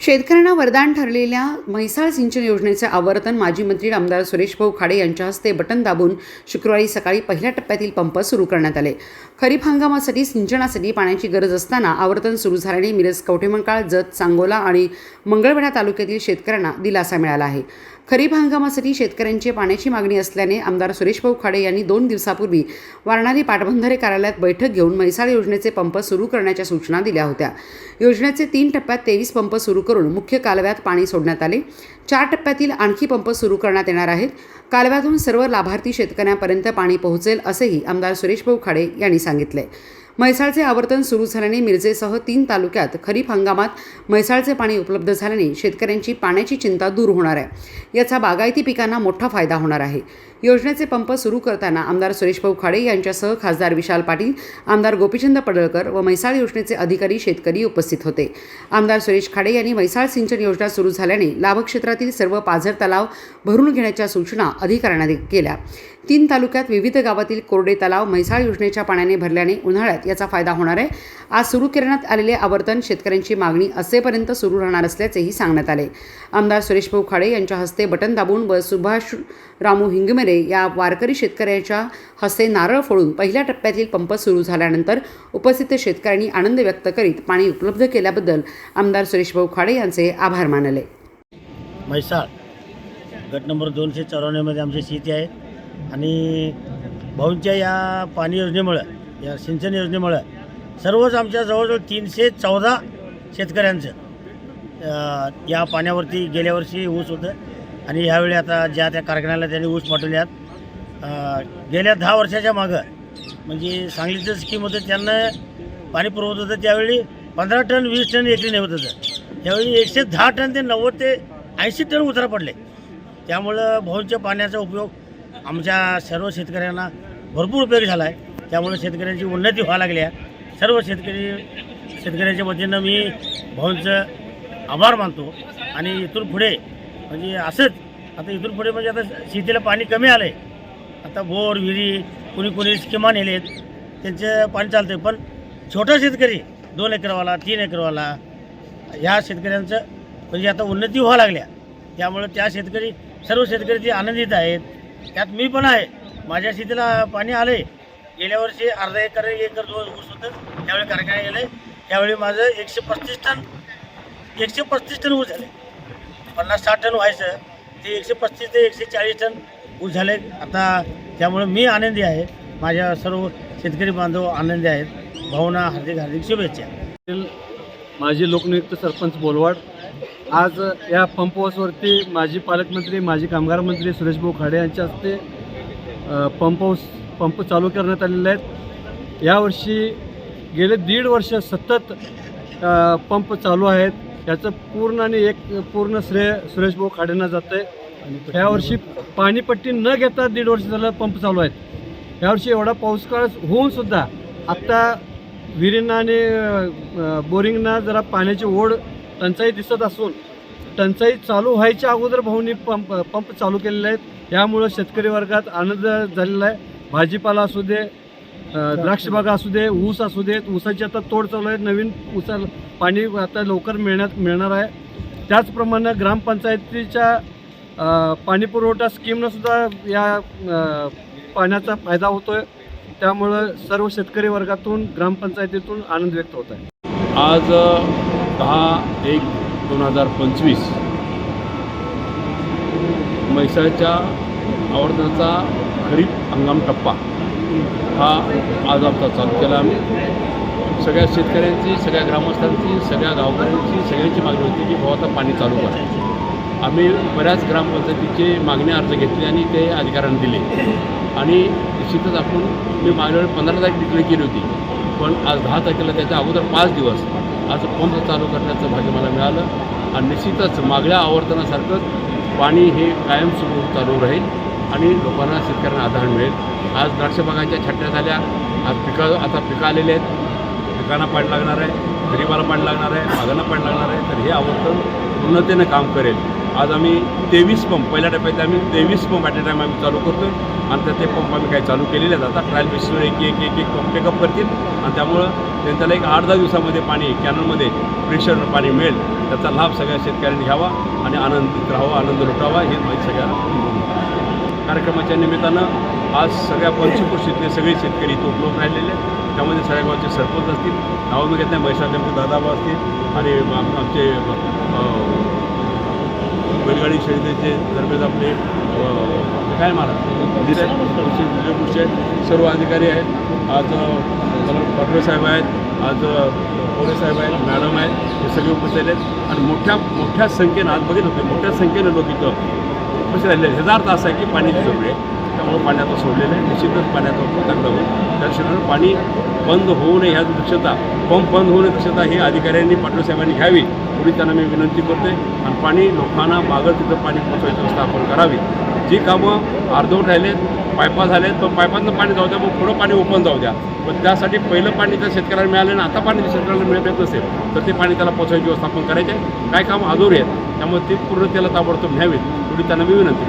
शेतकऱ्यांना वरदान ठरलेल्या म्हैसाळ सिंचन योजनेचे आवर्तन माजी मंत्री आमदार सुरेश भाऊ खाडे यांच्या हस्ते बटन दाबून शुक्रवारी सकाळी पहिल्या टप्प्यातील पंप सुरू करण्यात आले. खरीप हंगामासाठी सिंचनासाठी पाण्याची गरज असताना आवर्तन सुरू झाल्याने मिरज कवठेमंकाळ जत सांगोला आणि मंगळवेढा तालुक्यातील शेतकऱ्यांना दिलासा मिळाला आहे. खरीप हंगामासाठी शेतकऱ्यांची पाण्याची मागणी असल्याने आमदार सुरेश भाऊ खाडे यांनी दोन दिवसापूर्वी वारणारी पाटबंधारे कार्यालयात बैठक घेऊन म्हैसाळ योजनेचे पंप सुरू करण्याच्या सूचना दिल्या होत्या. योजनेचे तीन टप्प्यात तेवीस पंप सुरू करून मुख्य कालव्यात पाणी सोडण्यात आले. चार टप्प्यातील आणखी पंप सुरू करण्यात येणार आहेत. कालव्यातून सर्व लाभार्थी शेतकऱ्यांपर्यंत पाणी पोहोचेल असेही आमदार सुरेश भाऊ खाडे यांनी सांगितले. म्हैसाळचे आवर्तन सुरू झाल्याने मिरजेसह तीन तालुक्यात खरीप हंगामात म्हैसाळचे पाणी उपलब्ध झाल्याने शेतकऱ्यांची पाण्याची चिंता दूर होणार आहे. याचा बागायती पिकांना मोठा फायदा होणार आहे. योजनेचे पंप सुरू करताना आमदार सुरेश भाऊ खाडे यांच्यासह खासदार विशाल पाटील आमदार गोपीचंद पडळकर व म्हैसाळ योजनेचे अधिकारी शेतकरी उपस्थित होते. आमदार सुरेश खाडे यांनी म्हैसाळ सिंचन योजना सुरू झाल्याने लाभक्षेत्रातील सर्व पाझर तलाव भरून घेण्याच्या सूचना अधिकाऱ्यांना केल्या. तीन तालुक्यात विविध गावातील कोरडे तलाव म्हैसाळ योजनेच्या पाण्याने भरल्याने उन्हाळ्यात याचा फायदा होणार आहे. आज सुरू करण्यात आलेले आवर्तन शेतकऱ्यांची मागणी असेपर्यंत सुरू राहणार असल्याचेही सांगण्यात आले. आमदार सुरेश भाऊ खाडे यांच्या हस्ते बटन दाबून व सुभाष रामू हिंगमेरे या वारकरी शेतकऱ्याच्या हस्ते नारळ फोडून पहिल्या टप्प्यातील पंप सुरू झाल्यानंतर उपस्थित शेतकऱ्यांनी आनंद व्यक्त करीत पाणी उपलब्ध केल्याबद्दल आमदार सुरेश भाऊ खाडे यांचे आभार मानले. म्हैसाळ. गट नंबर दोनशे चौऱ्याण्णवमध्ये आमची शेती आहे. आणि भाऊंच्या या पाणी योजनेमुळं या सिंचन योजनेमुळं सर्वच आमच्या जवळजवळ तीनशे चौदा शेतकऱ्यांचं या पाण्यावरती गेल्या वर्षी ऊस होतं. आणि ह्यावेळी आता ज्या त्या कारखान्याला त्यांनी ऊस पाठवल्यात आहेत गेल्या दहा वर्षाच्या मागं म्हणजे सांगलीचं स्कीम होतं त्यांना पाणी पुरवत होतं त्यावेळी पंधरा टन वीस टन एकरी नेवत होतं त्यावेळी एकशे दहा टन ते नव्वद ते ऐंशी टन उतरा पडले. त्यामुळं भाऊंच्या पाण्याचा उपयोग आमच्या सर्व शेतकऱ्यांना भरपूर उपयोग झाला आहे. त्यामुळे शेतकऱ्यांची उन्नती व्हायला लागल्या सर्व शेतकरी शेतकऱ्यांच्या वतीनं मी भाऊंचं आभार मानतो. आणि इथून पुढे म्हणजे असंच आता इथून पुढे म्हणजे आता शेतीला पाणी कमी आलं आहे आता बोर विहिरी कुणी कुणी स्किमा नेलेत त्यांचं पाणी चालतं आहे पण छोटा शेतकरी दोन एकरवाला तीन एकरवाला ह्या शेतकऱ्यांचं म्हणजे आता उन्नती व्हावं लागल्या. त्यामुळं त्या शेतकरी सर्व शेतकरी ते आनंदित आहेत त्यात मी पण आहे. माझ्या शेतीला पाणी आलं आहे गेल्या वर्षी अर्धा एकर एकर दोन ऊस होतं त्यावेळी कारखान्यात गेलं. त्यावेळी माझं एकशे पस्तीस टन एकशे पस्तीस टन ऊस झाले. पन्नास साठ टन व्हायचं ते एकशे पस्तीस ते एकशे चाळीस टन ऊस झाले. आता त्यामुळे मी आनंदी आहे. माझ्या सर्व शेतकरी बांधव आनंदी आहेत. भावना हार्दिक हार्दिक शुभेच्छा. माझी लोकनियुक्त सरपंच बोलवाड. आज या पंप हाऊसवरती माजी पालकमंत्री माजी कामगार मंत्री सुरेशभाऊ खाडे यांच्या हस्ते पंप हाऊस पंप चालू करण्यात आलेले आहेत. यावर्षी गेले दीड वर्ष सतत पंप चालू आहेत. याचं पूर्ण आणि एक पूर्ण श्रेय सुरेश भाऊ खाडेंना जातं आहे यावर्षी पाणीपट्टी न घेता दीड वर्ष झालं पंप चालू आहेत. यावर्षी एवढा पाऊस काळ होऊन सुद्धा आत्ता विहिरींना आणि बोरिंगना जरा पाण्याची ओढ टंचाई दिसत असून टंचाई चालू व्हायच्या अगोदर भाऊनी पंप पंप चालू केलेले आहेत. यामुळं शेतकरी वर्गात आनंद झालेला आहे. भाजीपाला असू दे अ, द्राक्ष बागा असू दे ऊस असू देत ऊसाची आता तोड चालू आहे नवीन ऊसाला पाणी आता लवकर मिळण्यात मिळणार आहे. त्याचप्रमाणे ग्रामपंचायतीच्या पाणी पाणीपुरवठा स्कीमनंसुद्धा या पाण्याचा फायदा होतो आहे त्यामुळं सर्व शेतकरी वर्गातून ग्रामपंचायतीतून आनंद व्यक्त होत आहे. आज दहा एक दोन हजार पंचवीस म्हैसाळच्या आवर्तनाचा खरीप हंगाम टप्पा हा आज आमचा चालू केला आम्ही. सगळ्या शेतकऱ्यांची सगळ्या ग्रामस्थांची सगळ्या गावकऱ्यांची सगळ्यांची मागणी होती की भाऊ आता पाणी चालू करा. आम्ही बऱ्याच ग्रामपंचायतीचे मागणी अर्ज घेतले आणि ते अधिकाऱ्यांना दिले. आणि निश्चितच आपण मी मागल्या वेळी पंधरा तारीख डिक्लेअर केली होती. पण आज दहा तारखेला त्याच्या अगोदर पाच दिवस आज पंप चालू करण्याचं भाग्य मला मिळालं. आणि निश्चितच मागल्या आवर्तनासारखंच पाणी हे कायम सुरू चालू राहील. आणि लोकांना शेतकऱ्यांना आधार मिळेल. आज द्राक्षबागांच्या छाटण्या झाल्या. आज पिकं आता पिकं आलेले आहेत. पिकांना पाणी लागणार आहे गरीबाला पाणी लागणार आहे बागांना पाणी लागणार आहे. तर हे आवर्तन पूर्णतेनं काम करेल. आज आम्ही तेवीस पंप पहिल्या टप्प्यात आम्ही तेवीस पंप ॲट ए टाईम आम्ही चालू करतो आहे आणि त्या ते पंप आम्ही काही चालू केलेले आहेत. आता ट्रायल बेसिसवर एक एक एक एक पंप पिकअप करतील. आणि त्यामुळं त्यांच्याला एक आठ दहा दिवसामध्ये पाणी कॅनलमध्ये प्रेशरनं पाणी मिळेल. त्याचा लाभ सगळ्या शेतकऱ्यांनी घ्यावा आणि आनंदित राहावा आनंद लुटावा हे माझी सगळ्या कार्यक्रमाच्या निमित्तानं आज सगळ्या पंचकृषीतले सगळे शेतकरी इथं उपलब्ध राहिलेले आहेत. त्यामध्ये सगळ्या गावचे सरपंच असतील नावं मी घेत नाही म्हैसाळचे आमचे दादाबा असतील आणि आमचे बैलगाडी शर्यतीचे दरम्यान आपले काय महाराज दिस आहेत सर्व अधिकारी आहेत. आज अं, साहेब आहेत आज अं, पोरे साहेब आहेत मॅडम आहेत हे सगळे उपस्थित आहेत. आणि मोठ्या मोठ्या संख्येनं आज बघित होते मोठ्या संख्येनं लोक इथं उपस्थित राहिले आहेत. ह्याचा अर्थ असा आहे की पाणी जरुरी आहे. त्यामुळे पाणी सोडलेलं आहे. निश्चितच पाण्याचा उपयोग चांगला होईल. त्या दृष्टीनं पाणी बंद होऊ नये ह्या दक्षता पंप बंद होऊ नये दक्षता ही अधिकाऱ्यांनी पाटील साहेबांनी घ्यावी. एवढी त्यांना मी विनंती करते आणि पाणी लोकांना मागं तिथं पाणी पोचवायची व्यवस्था आपण करावी. जी कामं अर्धवट राहिलेत पायपा झालेत तर पायपातनं पाणी जाऊ द्या मग पुढं पाणी ओपन जाऊ द्या. पण त्यासाठी पहिलं पाणी त्या शेतकऱ्याला मिळालं आणि आता पाणी शेतकऱ्याला मिळत नसेल तर ते पाणी त्याला पोचवायची व्यवस्थापन करायचे. काय काम अधुरी आहेत त्यामुळे ते पूर्ण त्याला ताबडतोब न्यावेत. एवढी त्यांना मी विनंती